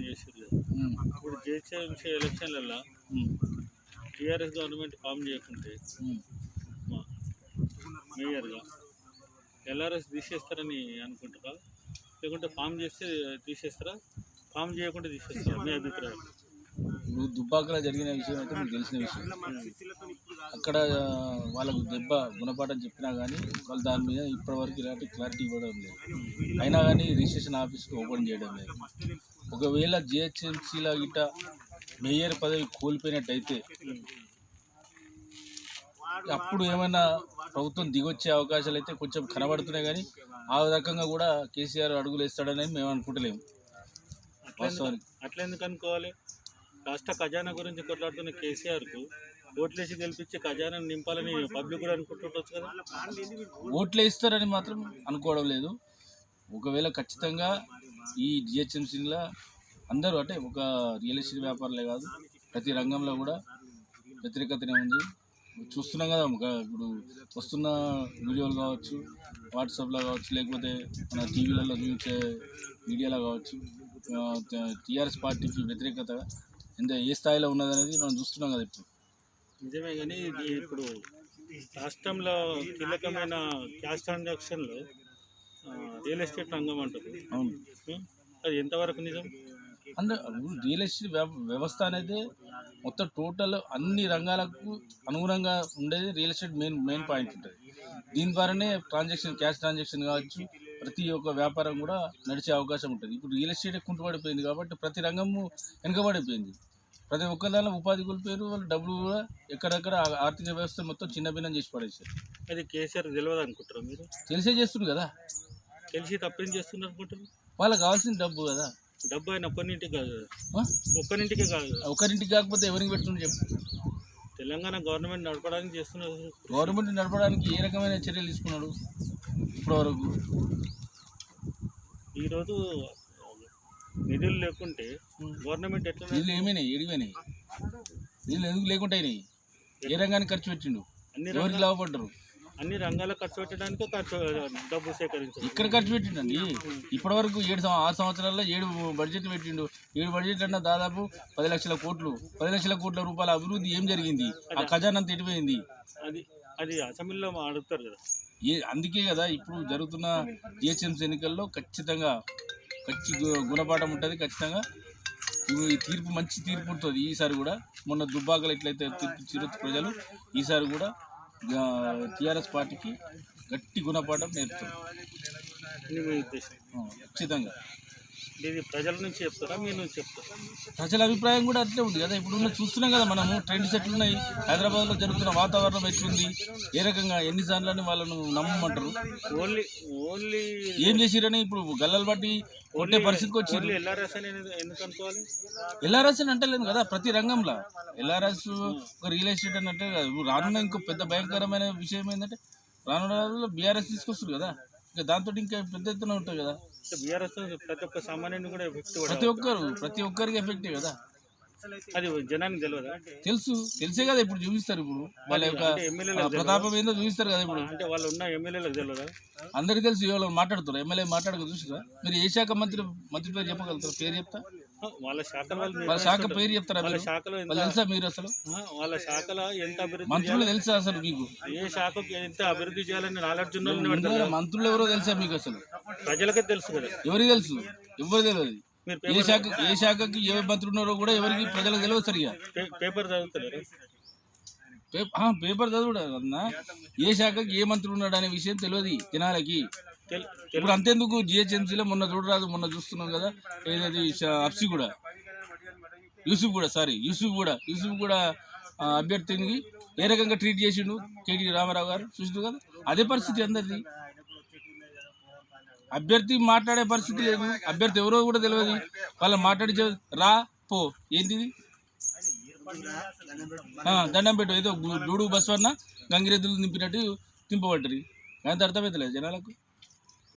Election చేసారు కదా ఉమ్, ఇప్పుడు జిహెచ్ఎంసీ ఎలక్షన్లలో టీఆర్ఎస్ గవర్నమెంట్ ఫామ్ చేయకుంటే మేయర్గా ఎల్ఆర్ఎస్ తీసేస్తారని అనుకుంటారా? లేకుంటే ఫామ్ చేస్తే తీసేస్తారా? ఫామ్ చేయకుండా తీసేస్తారా? మీ అభిప్రాయం. ఇప్పుడు దుబ్బాకలో జరిగిన విషయం అయితే మీకు తెలిసిన విషయం. అక్కడ వాళ్ళకు దెబ్బ గుణపాఠం చెప్పినా కానీ వాళ్ళు దాని మీద ఇప్పటివరకు ఇలాంటి క్లారిటీ ఇవ్వడం లేదు. అయినా కానీ రిజిస్ట్రేషన్ ఆఫీస్ ఓపెన్ చేయడం లేదు. ఒకవేళ జిహెచ్ఎంసీలో గిట్ట మేయర్ పదవి కోల్పోయినట్టయితే అప్పుడు ఏమైనా ప్రభుత్వం దిగొచ్చే అవకాశాలు అయితే కొంచెం కనబడుతున్నాయి కానీ ఆ రకంగా కూడా కేసీఆర్ అడుగులు వేస్తాడని మేము అనుకుంటలేము. వాస్తవానికి. అట్లా ఎందుకు అనుకోవాలి? రాష్ట్ర ఖజానా గురించి కొట్లాడుతున్న కేసీఆర్కు ఓట్లేసి గెలిపించి ఖజానా నింపాలని పబ్లిక్ కూడా అనుకుంటుండొచ్చు కదా. ఓట్లు ఇస్తారని మాత్రం అనుకోవడం లేదు. ఒకవేళ ఖచ్చితంగా ఈ జిహెచ్ఎంసీలో అందరూ అంటే ఒక రియల్ ఎస్టేట్ వ్యాపారులే కాదు ప్రతి రంగంలో కూడా వ్యతిరేకతనే ఉంది. చూస్తున్నాం కదా ఒక ఇప్పుడు వస్తున్న వీడియోలు కావచ్చు వాట్సాప్లో కావచ్చు లేకపోతే మన టీవీలలో చూపించే మీడియాలో కావచ్చు టీఆర్ఎస్ పార్టీకి వ్యతిరేకత ఎంత ఏ స్థాయిలో ఉన్నదనేది మనం చూస్తున్నాం కదా ఇప్పుడు. నిజమే కానీ ఇది ఇప్పుడు రాష్ట్రంలో కీలకమైన క్యాష్ ట్రాన్సాక్షన్లో రియల్ ఎస్టేట్ రంగం అంటారు అవును? అది ఎంతవరకు నిజం? అంటే రియల్ ఎస్టేట్ వ్యవ- వ్యవస్థ అనేది మొత్తం టోటల్ అన్ని రంగాలకు అనుగుణంగా ఉండేది real estate main main point ఉంటుంది. దీని ద్వారానే ట్రాన్సాక్షన్ క్యాష్ ట్రాన్సాక్షన్ కావచ్చు ప్రతి ఒక్క వ్యాపారం కూడా నడిచే అవకాశం ఉంటుంది. ఇప్పుడు రియల్ ఎస్టేట్ కుంటుపడిపోయింది కాబట్టి ప్రతి రంగము వెనుకబడిపోయింది. ప్రతి ఒక్క దానిలో ఉపాధి కోల్పోయారు వాళ్ళు డబ్బులు కూడా ఎక్కడెక్కడ ఆర్థిక వ్యవస్థ మొత్తం చిన్న భిన్నం చేసి పడేసారు అది కేసీఆర్ తెలియదు అనుకుంటారు మీరు? తెలిసే చేస్తుంది కదా. తెలిసి తప్పేం చేస్తున్నారు అనుకుంటారు? వాళ్ళకి కావాల్సిన డబ్బు కదా. డబ్బు ఆయన ఒక్కరింటికి కాదు? ఒక్కరింటికే కాదు ఒకరింటికి కాకపోతే ఎవరికి పెడుతుంది చెప్పు. తెలంగాణ గవర్నమెంట్ నడపడానికి చేస్తున్నారు. గవర్నమెంట్ నడపడానికి ఏ రకమైన చర్యలు తీసుకున్నాడు ఇప్పటివరకు? ఈరోజు నిధులు లేకుంటే గవర్నమెంట్ ఎట్లా నీళ్ళు ఏమైనాయి? ఏడిపోయినాయి నీళ్ళు ఎందుకు అయినాయి? ఏ రంగానికి ఖర్చు పెట్టిండు? అన్ని ఎవరికి రంగాల లాభపడ్డారు? అన్ని రంగాలకు ఖర్చు పెట్టడానికి ఖర్చు డబ్బు సేకరించారు. ఇక్కడ ఖర్చు పెట్టిండండి. ఇప్పటివరకు ఏడు సం- ఆరు సంవత్సరాల్లో ఏడు బడ్జెట్ పెట్టిండు. ఏడు బడ్జెట్ అన్న దాదాపు పది లక్షల కోట్లు పది లక్షల కోట్ల రూపాయల అభివృద్ధి ఏం జరిగింది? ఆ ఖజానా అంత ఎటుపోయింది? అది అది అసెంబ్లీలో అడుగుతారు కదా. ఏ అందుకే కదా ఇప్పుడు జరుగుతున్న జిహెచ్ఎంసీ ఎన్నికల్లో ఖచ్చితంగా ఖచ్చి గుణపాఠం ఉంటుంది ఖచ్చితంగా. ఇవి- ఈ తీర్పు మంచి తీర్పు ఉంటుంది ఈసారి కూడా. మొన్న దుబ్బాకలు ఎట్లయితే తీర్పు ఇచ్చారో ప్రజలు ఈసారి కూడా టీఆర్ఎస్ పార్టీకి గట్టి గుణపాఠం ఆ, ఖచ్చితంగా. ఇది ప్రజల నుంచి చెప్తారా? మీ నుంచి చెప్తారా? ప్రజల అభిప్రాయం కూడా అట్లే ఉంది కదా. ఇప్పుడు చూస్తున్నాం కదా మనము ట్రెండ్స్ ఎట్లున్నాయి హైదరాబాద్లో జరుగుతున్న వాతావరణం ఎట్లుంది? ఏ రకంగా ఎన్నిసార్లు అని వాళ్ళను నమ్మమంటారు? ఓన్లీ ఓన్లీ ఏం చేసిరని ఇప్పుడు గల్లలు బట్టి కొట్టే పరిస్థితికి వచ్చింది ఎల్ఆర్ఎస్ అని అంటలేను కదా ప్రతి రంగంలో. ఎల్ఆర్ఎస్ ఒక రియల్ ఎస్టేట్ అని అంటే రానున్న ఇంకో పెద్ద భయంకరమైన విషయం ఏంటంటే రానున్న రోజుల్లో బీఆర్ఎస్ తీసుకొస్తారు కదా. ఇంకా దాంతో ఇంకా పెద్ద ఎత్తున ఉంటుంది కదా. బీఆర్ఎస్ ప్రతి ఒక్క సామాన్యుని కూడా ఎఫెక్ట్ ప్రతి ఒక్కరు ప్రతి ఒక్కరికి ఎఫెక్టే కదా. అది జనానికి తెలియదా తెలుసు తెలిసే కదా ఇప్పుడు చూపిస్తారు ఇప్పుడు. వాళ్ళ యొక్క ప్రతాపం ఏందో చూపిస్తారు కదా ఇప్పుడు. అంటే వాళ్ళు ఉన్న ఎమ్మెల్యేలకు తెలియదా అందరికీ తెలుసు ఎవరు మాట్లాడుతారు ఎమ్మెల్యే మాట్లాడక చూసిరా? మీరు ఏ శాఖ మంత్రి మంత్రి పేరు చెప్పగలుగుతారు? పేరు చెప్తా. వాళ్ళ శాఖ వాళ్ళు శాఖ పేరు చెప్తారా వాళ్ళ శాఖలో తెలుసా మీరు అసలు? వాళ్ళ శాఖలో ఎంత అభివృద్ధి మంత్రులు తెలుసా అసలు మీకు? ఏ శాఖకు ఎంత అభివృద్ధి చేయాలని నాలెడ్జ్ ఉన్న మంత్రులు ఎవరో తెలుసా మీకు అసలు? ప్రజలకే తెలుసు కదా. ఎవరికి తెలుసు? ఎవరు తెలియదు. ఏ శాఖ ఏ శాఖకి ఏ మంత్రి ఉన్నారో కూడా ఎవరికి ప్రజలకు తెలియదు సరిగా. పేపర్ ఆ, పేపర్ చదువుడు అన్న. ఏ శాఖకి ఏ మంత్రి ఉన్నాడు అనే విషయం తెలియదు జనాలకి. ఇప్పుడు అంతేందుకు? జిహెచ్ఎంసీలో మొన్న చూడరాదు మొన్న చూస్తున్నాం కదా. ఏదది? అప్సి కూడా. యూసుఫ్ కూడా సారీ యూసుఫ్ కూడా. యూసుఫ్ కూడా అభ్యర్థిని ఏ రకంగా ట్రీట్ చేసిండు కేటీ రామారావు గారు? చూసిండు కదా? అదే పరిస్థితి అందరిది. అభ్యర్థి మాట్లాడే పరిస్థితి లేదు. అభ్యర్థి ఎవరో కూడా తెలియదు వాళ్ళు మాట్లాడి రా పో. ఏంటిది? దండం పెట్టు. ఏదో గు- డూడు బస్వన్న గంగిరెద్దులు నింపినట్టు తింపబడ్డరి. దాంతో అర్థమవుతలేదు జనాలకు?